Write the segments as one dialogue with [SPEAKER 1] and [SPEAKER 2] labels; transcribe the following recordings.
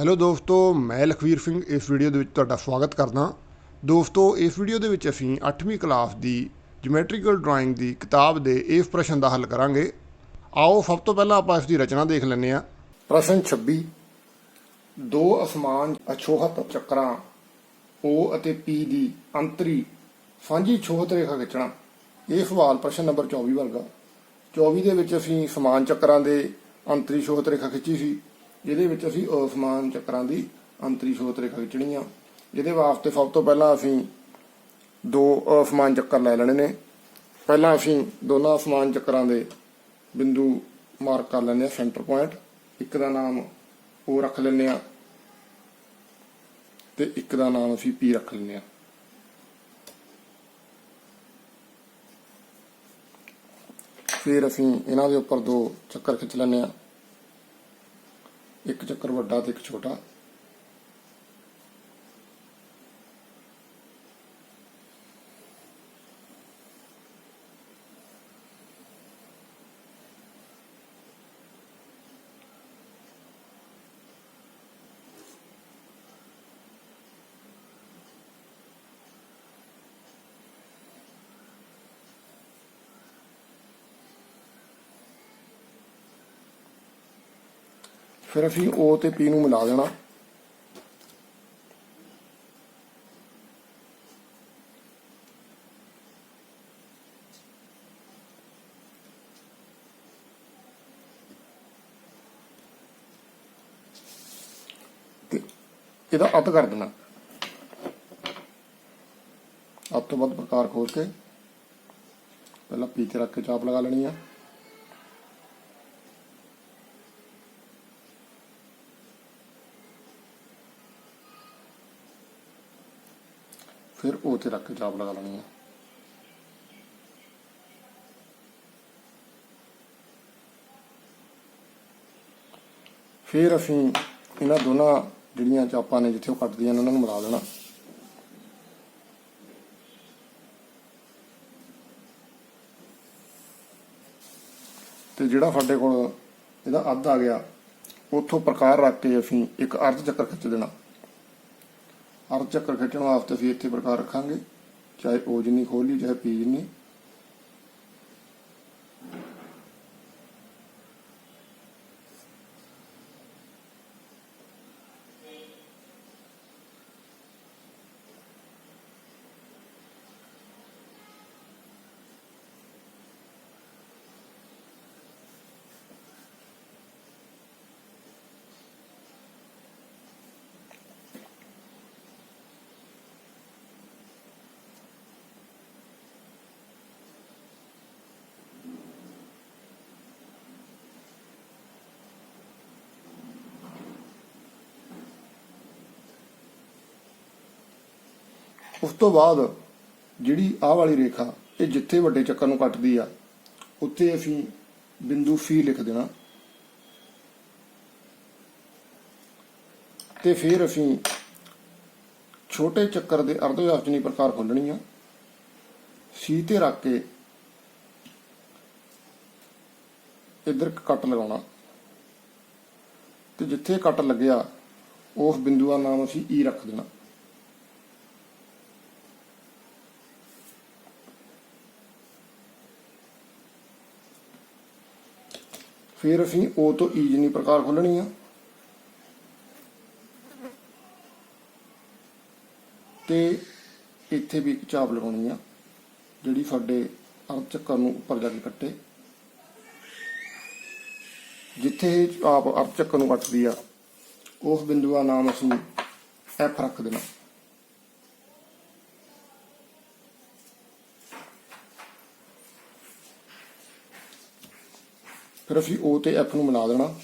[SPEAKER 1] Hello ਦੋਸਤੋ, ਮੈਂ ਲਖਵੀਰ ਸਿੰਘ, ਇਸ ਵੀਡੀਓ ਦੇ ਵਿੱਚ ਤੁਹਾਡਾ ਸਵਾਗਤ ਕਰਦਾ। ਦੋਸਤੋ, ਇਸ ਵੀਡੀਓ ਦੇ ਵਿੱਚ ਅਸੀਂ 8ਵੀਂ ਕਲਾਸ ਦੀ ਜਿਓਮੈਟ੍ਰੀਕਲ ਡਰਾਇੰਗ ਦੀ ਕਿਤਾਬ ਦੇ ਇਸ ਪ੍ਰਸ਼ਨ ਦਾ ਹੱਲ ਕਰਾਂਗੇ। ਆਓ, ਸਭ ਤੋਂ ਪਹਿਲਾਂ ਆਪਾਂ ਇਸ ਦੀ ਰਚਨਾ ਦੇਖ ਲੈਂਦੇ ਹਾਂ। ਪ੍ਰਸ਼ਨ 26 ਦੋ ਅਸਮਾਨ ਅਛੋਹਤ ਚੱਕਰਾਂ O ਅਤੇ P ਦੀ ਅੰਤਰੀ ਸਾਂਝੀ ਛੋਹਤ ਰੇਖਾ ਖਿੱਚਣਾ। ਇਹ ਸਵਾਲ ਪ੍ਰਸ਼ਨ ਨੰਬਰ 24 ਵਰਗਾ। 24 ਦੇ ਵਿੱਚ ਅਸੀਂ ਸਮਾਨ ਚੱਕਰਾਂ ਦੇ ਅੰਤਰੀ ਛੋਹਤ ਰੇਖਾ ਖਿੱਚੀ ਸੀ। ਜਿਹਦੇ ਵਿੱਚ ਅਸੀਂ ਅਸਮਾਨ ਚੱਕਰਾਂ ਦੀ ਅੰਤਰੀ ਸੋਤ ਰੇਖਾ ਖਿੱਚਣੀ ਆ। ਜਿਹਦੇ ਵਾਸਤੇ ਸਭ ਤੋਂ ਪਹਿਲਾਂ ਅਸੀਂ ਦੋ ਅਸਮਾਨ ਚੱਕਰ ਲੈ ਲੈਣੇ ਨੇ। ਪਹਿਲਾਂ ਅਸੀਂ ਦੋਨਾਂ ਅਸਮਾਨ ਚੱਕਰਾਂ ਦੇ ਬਿੰਦੂ ਮਾਰਕ ਕਰ ਲੈਣੇ ਆ ਸੈਂਟਰ ਪੁਆਇੰਟ ਇੱਕ ਦਾ ਨਾਮ O ਰੱਖ ਲੈਂਦੇ ਆ ਤੇ ਇੱਕ ਦਾ ਨਾਮ ਅਸੀਂ P ਰੱਖ ਲੈਂਦੇ ਆ ਫਿਰ ਅਸੀਂ ਇਹਨਾਂ ਦੇ ਉੱਪਰ ਦੋ ਚੱਕਰ ਖਿੱਚ ਲੈਂਦੇ ਆ ਇੱਕ ਚੱਕਰ ਵੱਡਾ ਤੇ ਇੱਕ ਛੋਟਾ। ਫਿਰ ਅਸੀਂ O ਤੇ P ਨੂੰ ਮਿਲਾ ਦੇਣਾ। ਤੇ ਇਹਦਾ ਅੱਧ ਕਰ ਦੇਣਾ। ਅੱਧ ਤੋਂ ਵੱਧ ਪ੍ਰਕਾਰ ਖੋਲ ਕੇ ਪਹਿਲਾਂ P ਤੇ ਰੱਖ ਕੇ ਚਾਪ ਲਗਾ ਲੈਣੀ ਆ। ਫਿਰ ਉਹ ਤੇ ਰੱਖ ਕੇ ਚਾਪ ਲਗਾ ਲੈਣੀ ਹੈ। ਫਿਰ ਅਸੀਂ ਇਹਨਾਂ ਦੋਨਾਂ ਜਿਹੜੀਆਂ ਚਾਪਾਂ ਨੇ ਜਿੱਥੇ ਉਹ ਕੱਟਦੀਆਂ ਨੇ, ਉਹਨਾਂ ਨੂੰ ਮਿਲਾ ਦੇਣਾ। ਤੇ ਜਿਹੜਾ ਸਾਡੇ ਕੋਲ ਇਹਦਾ ਅੱਧ ਆ ਗਿਆ, ਉੱਥੋਂ ਪ੍ਰਕਾਰ ਰੱਖ ਕੇ ਅਸੀਂ ਇੱਕ ਅਰਧ ਚੱਕਰ ਖਿੱਚ ਦੇਣਾ। ਹਰ ਚੱਕਰ ਖਿੱਚਣ ਵਾਸਤੇ ਅਸੀਂ ਇੱਥੇ ਬਰਕਰਾਰ ਰੱਖਾਂਗੇ ਚਾਹੇ O ਜਿੰਨੀ ਖੋਲੀ ਚਾਹੇ P ਉਸ ਤੋਂ ਬਾਅਦ ਜਿਹੜੀ ਆਹ ਵਾਲੀ ਰੇਖਾ, ਇਹ ਜਿੱਥੇ ਵੱਡੇ ਚੱਕਰ ਨੂੰ ਕੱਟਦੀ ਆ, ਉੱਥੇ ਅਸੀਂ ਬਿੰਦੂ ਫੀ ਲਿਖ ਦੇਣਾ। ਤੇ ਫਿਰ ਅਸੀਂ ਛੋਟੇ ਚੱਕਰ ਦੇ ਅਰਧ ਵਿਆਪਤਨੀ ਪ੍ਰਕਾਰ ਖੋਲਣੀ ਆ, C ਤੇ ਰੱਖ ਕੇ ਇੱਧਰ ਕੱਟ ਲਗਾਉਣਾ। ਤੇ ਜਿੱਥੇ ਕੱਟ ਲੱਗਿਆ, ਉਸ ਬਿੰਦੂ ਦਾ ਨਾਮ ਅਸੀਂ ਈ ਰੱਖ ਦੇਣਾ। ਫਿਰ ਅਸੀਂ O ਤੋਂ E ਜਿੰਨੀ ਪ੍ਰਕਾਰ ਖੋਲਣੀ ਆ। ਤੇ ਇੱਥੇ ਵੀ ਇੱਕ ਚਾਪ ਲਗਾਉਣੀ ਆ, ਜਿਹੜੀ ਸਾਡੇ ਅਰਧ ਚੱਕਰ ਨੂੰ ਉੱਪਰ ਜਾ ਕੇ ਕੱਟੇ। ਜਿੱਥੇ ਇਹ ਚਾਪ ਅਰਧ ਚੱਕਰ ਨੂੰ ਕੱਟਦੀ ਆ, ਉਸ ਬਿੰਦੂ ਦਾ ਨਾਮ ਅਸੀਂ F ਰੱਖ ਦੇਣਾ। ਫਿਰ ਅਸੀਂ O ਤੇ F ਨੂੰ ਮਿਲਾ ਦੇਣਾ।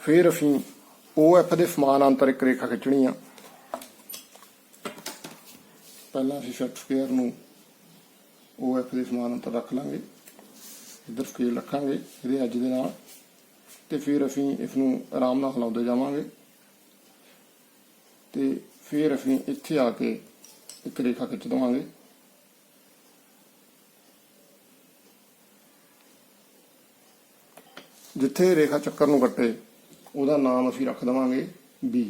[SPEAKER 1] ਫਿਰ ਅਸੀਂ OF ਦੇ ਸਮਾਨ ਅੰਤਰ ਇੱਕ ਰੇਖਾ ਖਿੱਚਣੀ ਆ। ਪਹਿਲਾਂ ਅਸੀਂ ਸੈਟ ਸਕੁਅਰ ਨੂੰ OF ਦੇ ਸਮਾਨ ਅੰਤਰ ਰੱਖ ਲਾਂਗੇ। ਇੱਧਰ ਸਕੇਲ ਰੱਖਾਂਗੇ। ਇਹਦੇ ਅੱਜ ਦੇ ਨਾਲ। ਤੇ ਫਿਰ ਅਸੀਂ ਇਸ ਨੂੰ ਆਰਾਮ ਨਾਲ ਹਿਲਾਉਂਦੇ ਜਾਵਾਂਗੇ। ਤੇ ਫਿਰ ਅਸੀਂ ਇੱਥੇ ਆ ਕੇ ਇੱਕ ਰੇਖਾ ਖਿੱਚ ਦਵਾਂਗੇ। ਜਿੱਥੇ ਰੇਖਾ ਚੱਕਰ ਨੂੰ ਕੱਟੇ, ਉਹਦਾ ਨਾਮ ਅਸੀਂ ਰੱਖ ਦਵਾਂਗੇ B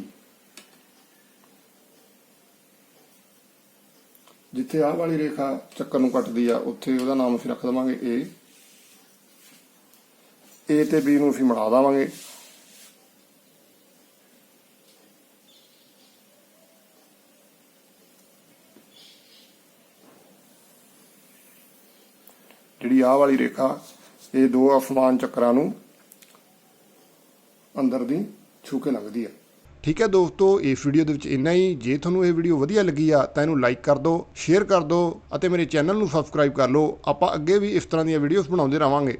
[SPEAKER 1] ਜਿੱਥੇ ਆਹ ਵਾਲੀ ਰੇਖਾ ਚੱਕਰ ਨੂੰ ਕੱਟਦੀ ਆ, ਉੱਥੇ ਉਹਦਾ ਨਾਮ ਅਸੀਂ ਰੱਖ ਦਵਾਂਗੇ A A ਤੇ B ਨੂੰ ਅਸੀਂ ਮਿਲਾ ਦੇਵਾਂਗੇ। ਜਿਹੜੀ ਆਹ ਵਾਲੀ ਰੇਖਾ, ਇਹ ਦੋ ਅਫਮਾਨ ਚੱਕਰਾਂ ਨੂੰ ਅੰਦਰ ਦੀ ਛੂ ਕੇ ਲੱਗਦੀ ਹੈ ਠੀਕ ਹੈ ਦੋਸਤੋ, ਇਸ ਵੀਡੀਓ ਦੇ ਵਿੱਚ ਇੰਨਾ ਹੀ। ਜੇ ਤੁਹਾਨੂੰ ਇਹ ਵੀਡੀਓ ਵਧੀਆ ਲੱਗੀ ਆ, ਤਾਂ ਇਹਨੂੰ ਲਾਈਕ ਕਰ ਦਿਓ ਸ਼ੇਅਰ ਕਰ ਦਿਓ ਅਤੇ ਮੇਰੇ ਚੈਨਲ ਨੂੰ ਸਬਸਕ੍ਰਾਈਬ ਕਰ ਲਓ। ਆਪਾਂ ਅੱਗੇ ਵੀ ਇਸ ਤਰ੍ਹਾਂ ਦੀਆਂ ਵੀਡੀਓਜ਼ ਬਣਾਉਂਦੇ ਰਹਾਂਗੇ